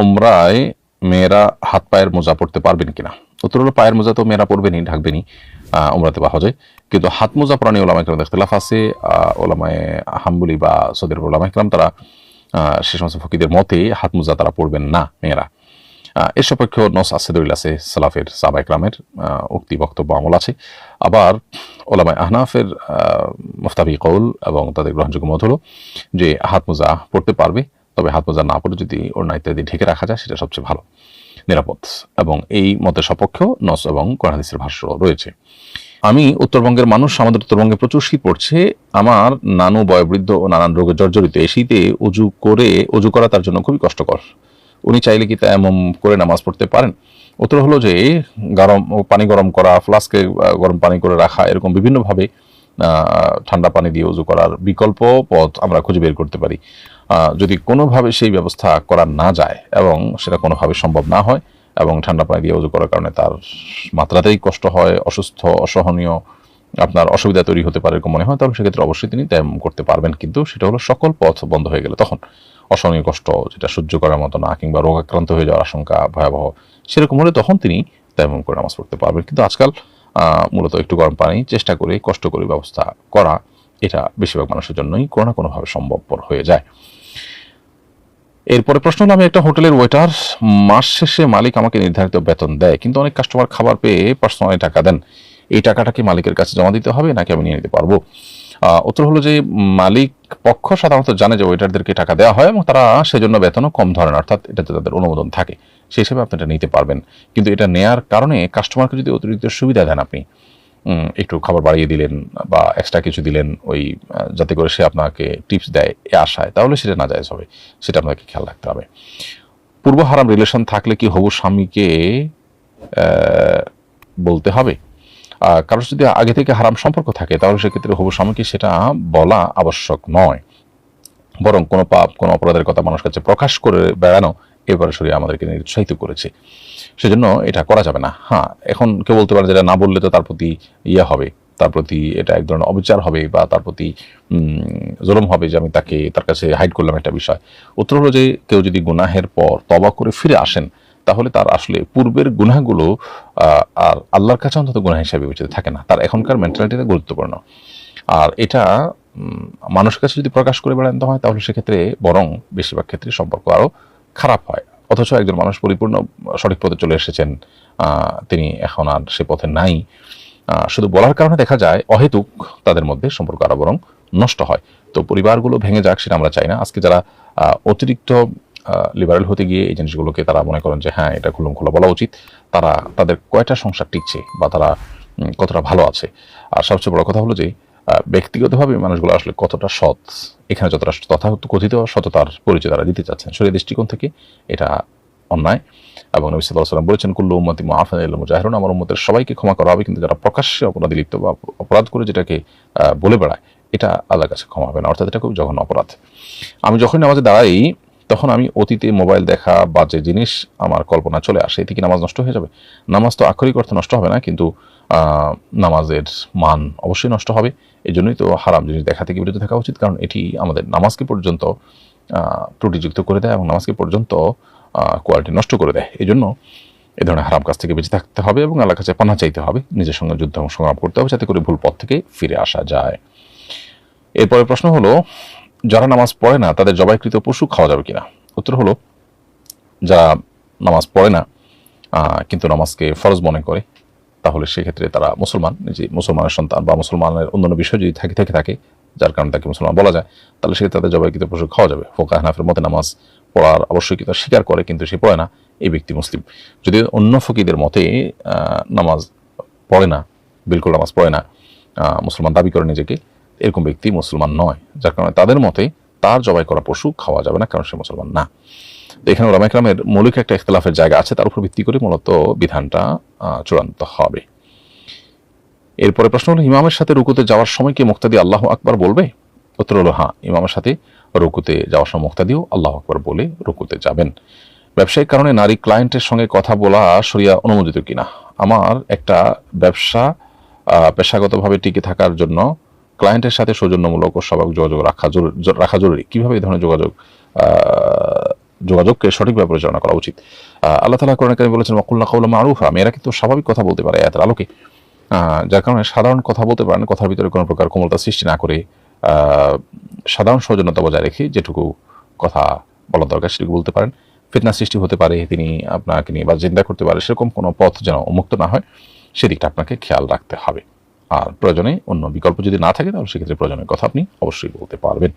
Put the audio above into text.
ওমরায় মেয়েরা হাত পায়ের মোজা পড়তে পারবেন কিনা? উত্তর হলো পায়ের মোজা তো মেয়েরা পড়বেনই ঢাকবেনই আহ, ওমরাতে বা হজে কিন্তু হাত মোজা পরানি ওলামা ইকরাম ইখতিলাফ আছে। ওলামায় হাম্বুলি বা সৌদের ওলামা ইকরাম তারা সে সমস্ত ফকিদের মতে হাত মোজা তারা পড়বেন না মেয়েরা। এর সপক্ষে নস আছে দলিল আছে সালাফের সাবা ইকরামের উক্তি বক্তব্য আমল আছে। আবার ওলামায় আহনাফের আহ, মুফতাবি কৌল এবং তাদের গ্রহণযোগ্য মত হলো যে হাত মোজা পড়তে পারবে। তবে হাত মোজা না পড়ে যদি ওড়না ইত্যাদি ঢেকে রাখা যায়, সেটা সবচেয়ে ভালো, নিরাপদ। এবং এই মতের সপক্ষেও নস এবং কোরআন ভাষ্য রয়েছে। আমি উত্তরবঙ্গের মানুষ, আমাদের উত্তরবঙ্গে প্রচুর শীত পড়ছে। আমার নানু বয়োবৃদ্ধ ও নানান রোগে জর্জরিত এই শীতে উজু করে, উজু করা তার জন্য খুবই কষ্টকর। উনি চাইলে কি তা এমন করে নামাজ পড়তে পারেন? উত্তর হলো যে, গরম, পানি গরম করা, ফ্লাস্কে গরম পানি করে রাখা, এরকম বিভিন্নভাবে ঠান্ডা পানি দিয়ে উজু করার বিকল্প পথ আমরা খুঁজে বের করতে পারি। যদি কোনোভাবে সেই ব্যবস্থা করা না যায় এবং সেটা কোনোভাবে সম্ভব না হয় এবং ঠান্ডা পানি দিয়ে উজু করার কারণে তার মাত্রাতেই কষ্ট হয়, অসুস্থ, অসহনীয়, আপনার অসুবিধা তৈরি হতে পারে এরকম মনে হয়, তাহলে সেক্ষেত্রে অবশ্যই তিনি তেমন করতে পারবেন। কিন্তু সেটা হলো সকল পথ বন্ধ হয়ে গেলে তখন অসহনীয় কষ্ট, যেটা সহ্য করার মতো না, কিংবা রোগাক্রান্ত হয়ে যাওয়ার আশঙ্কা ভয়াবহ, সেরকম হলে তখন তিনি তেমন করে নামাজ পড়তে পারবেন। কিন্তু আজকাল মূলত একটু গরম পানি চেষ্টা করে, কষ্ট করে ব্যবস্থা করা এটা বেশিরভাগ মানুষের জন্যই কোনো না কোনোভাবে সম্ভবপর হয়ে যায়। এরপরে প্রশ্ন হলো, আমি একটা হোটেলের ওয়েটার মাস শেষে মালিক আমাকে নির্ধারিত বেতন দেয়, কিন্তু অনেক কাস্টমার খাবার পেয়ে পার্সোনালি টাকা দেন। এই টাকাটা কি মালিকের কাছে জমা দিতে হবে নাকি আমি নিয়ে নিতে পারব? উত্তর হলো যে মালিক পক্ষ সাধারণত জানে যে ওয়েটারদেরকে টাকা দেওয়া হয় এবং তারা সেজন্য বেতনও কম ধরেন, অর্থাৎ এটাতে তাদের অনুমোদন থাকে। সেই হিসেবে আপনি এটা নিতে পারবেন। কিন্তু এটা নেয়ার কারণে কাস্টমারকে যদি অতিরিক্ত সুবিধা দেন আপনি একটু খাবার বাড়িয়ে দিলেন বা এক্সট্রা কিছু দিলেন ওই যাতে করে সে আপনাকে টিপস দেয় এ আশায়, তাহলে সেটা না যায় হবে। সেটা আপনাকে খেয়াল রাখতে হবে। পূর্ব হারাম রিলেশন থাকলে কি হবু স্বামীকে বলতে হবে? কারোর যদি আগে থেকে হারাম সম্পর্ক থাকে, তাহলে সেক্ষেত্রে হবু স্বামীকে সেটা বলা আবশ্যক নয়। বরং কোনো পাপ, কোনো অপরাধের কথা মানুষ কাছে প্রকাশ করে বেড়ানো এবারে শরীর আমাদেরকে নিরুৎসাহিত করেছে। সেজন্য এটা করা যাবে না। হ্যাঁ এখন কেউ বলতে পারে যেটা না বললে তো তার প্রতি ইয়ে হবে, তার প্রতি এটা এক ধরনের অবিচার হবে বা তার প্রতি জুলুম হবে যে আমি তাকে, তার কাছে হাইড করলাম একটা বিষয়। উত্তর হলো যে কেউ যদি গুনাহের পর তবা করে ফিরে আসেন তাহলে তার আসলে পূর্বের গুনাহগুলো আর আল্লাহর কাছে অন্তত গুনাহ হিসাবে বিবেচিত থাকে না। তার এখনকার মেন্টালিটিটা গুরুত্বপূর্ণ। আর এটা মানুষের কাছে যদি প্রকাশ করে বেড়ানো হয়, তাহলে সেক্ষেত্রে বরং বেশিরভাগ ক্ষেত্রে সম্পর্ক আরও খারাপ হয়। অথচ একজন মানুষ পরিপূর্ণ সঠিক পথে চলে এসেছেন তিনি এখন আর সে পথে নাই। শুধু বলার কারণে দেখা যায়, অহেতুক তাদের মধ্যে সম্পর্ক আরও বরং নষ্ট হয়। তো পরিবারগুলো ভেঙে যাক সেটা আমরা চাই না। আজকে যারা অতিরিক্ত লিবারেল হতে গিয়ে এই জিনিসগুলোকে তারা মনে করেন যে হ্যাঁ এটা খুলুম খোলা বলা উচিত। তারা, তাদের কয়টা সংসার টিকছে বা তারা কতটা ভালো আছে? আর সবচেয়ে বড় কথা হলো যে ব্যক্তিগতভাবে মানুষগুলো আসলে কতটা সৎ, এখানে যতটা তথা কথিত সততার পরিচয় তারা দিতে চাচ্ছেন। শরীর দৃষ্টিকোণ থেকে এটা অন্যায়। এবং নবী সাল্লাম বলেছেন, কুল্লু উম্মতি মুজাহিরুন আমার উম্মতের সবাইকে ক্ষমা করা হবে, কিন্তু যারা প্রকাশ্যে অপরাধী লিপ্ত বা অপরাধ করে যেটাকে বলে বেড়ায়, এটা আল্লাহর কাছে ক্ষমা হবে না। অর্থাৎ এটা খুব জঘন্য অপরাধ। আমি যখন আমাদের দাঁড়াই তখন আমি অতীতে মোবাইল দেখা বা যে জিনিস আমার কল্পনা চলে আসে, এতে কি নামাজ নষ্ট হয়ে যাবে? নামাজ তো আক্ষরিক অর্থে নষ্ট হবে না, কিন্তু নামাজের মান অবশ্যই নষ্ট হবে। এই জন্যই তো হারাম জিনিস দেখা থেকে বিরত থাকা উচিত, কারণ এটি আমাদের নামাজকে পর্যন্ত ত্রুটিযুক্ত করে দেয় এবং নামাজকে পর্যন্ত কোয়ালিটি নষ্ট করে দেয়। এই জন্য এ ধরনের হারাম কাজ থেকে বেঁচে থাকতে হবে এবং আল্লাহর কাছে পানা চাইতে হবে, নিজের সঙ্গে যুদ্ধ এবং সংগ্রাম করতে হবে, যাতে করে ভুল পথ থেকে ফিরে আসা যায়। এরপরে প্রশ্ন হলো যারা নামাজ পড়ে না, তাদের জবাইকৃত পশু খাওয়া যাবে কিনা? উত্তর হলো, যারা নামাজ পড়ে না কিন্তু নামাজকে ফরজ মনে করে, তাহলে সেক্ষেত্রে তারা মুসলমান যে মুসলমানের সন্তান বা মুসলমানের অন্যান্য বিষয় যদি থাকে, থেকে থাকে, যার কারণে তাকে মুসলমান বলা যায়, তাহলে সেক্ষেত্রে তাদের জবাইকৃত পশু খাওয়া যাবে। ফোকা হানাফের মতে নামাজ পড়ার আবশ্যকতা স্বীকার করে, কিন্তু সে পড়ে না, এই ব্যক্তি মুসলিম। যদি অন্য ফকিদের মতে নামাজ পড়ে না, বিলকুল নামাজ পড়ে না মুসলমান দাবি করে নিজেকে এরকম ব্যক্তি মুসলমান নয়। যার কারণে তাদের মতে তার জবাই করা পশু খাওয়া যাবে না, কারণ সে মুসলমান না। তো এখানে ওলামা ইকরামের মৌলিক একটা ইখতলাফের জায়গা আছে, তার উপর ভিত্তি করে মূলত বিধানটা চূড়ান্ত হবে। এরপরে প্রশ্ন হলো, ইমামের সাথে রুকুতে যাওয়ার সময় কি মুক্তাদি আল্লাহ আকবার বলবে? উত্তর হলো হ্যাঁ ইমামের সাথে রুকুতে যাওয়ার সময় মুক্তাদিও আল্লাহ আকবার বলে রুকুতে যাবেন। ব্যবসায়িক কারণে নারী ক্লায়েন্টের সঙ্গে কথা বলা সরিয়া অনুমোদিত কিনা? আমার একটা ব্যবসা পেশাগতভাবে টিকে থাকার জন্য ক্লায়েন্টের সাথে সৌজন্যমূলক ও স্বাভাবিক যোগাযোগ রাখা জরুরি রাখা জরুরি। কীভাবে এই ধরনের যোগাযোগ যোগাযোগকে সঠিকভাবে পরিচালনা করা উচিত? আল্লাহ তালা কোরআন কারিমে বলেছেন ওয়াকুল্লা কাউলা মারুফা মেয়েরা কিন্তু স্বাভাবিক কথা বলতে পারে এতের আলোকে। যার কারণে সাধারণ কথা বলতে পারেন, কথার ভিতরে কোনো প্রকার কোমলতা সৃষ্টি না করে সাধারণ সৌজন্যতা বজায় রেখে যেটুকু কথা বলার দরকার সেটুকু বলতে পারেন। ফিতনা সৃষ্টি হতে পারে, তিনি আপনাকে নিয়ে বা চিন্তা করতে পারে, সেরকম কোনো পথ যেন উন্মুক্ত না হয়, সেদিকটা আপনাকে খেয়াল রাখতে হবে। আর প্রয়োজনে অন্য বিকল্প যদি না থাকে, তাহলে সেক্ষেত্রে প্রয়োজনের কথা আপনি অবশ্যই বলতে পারবেন।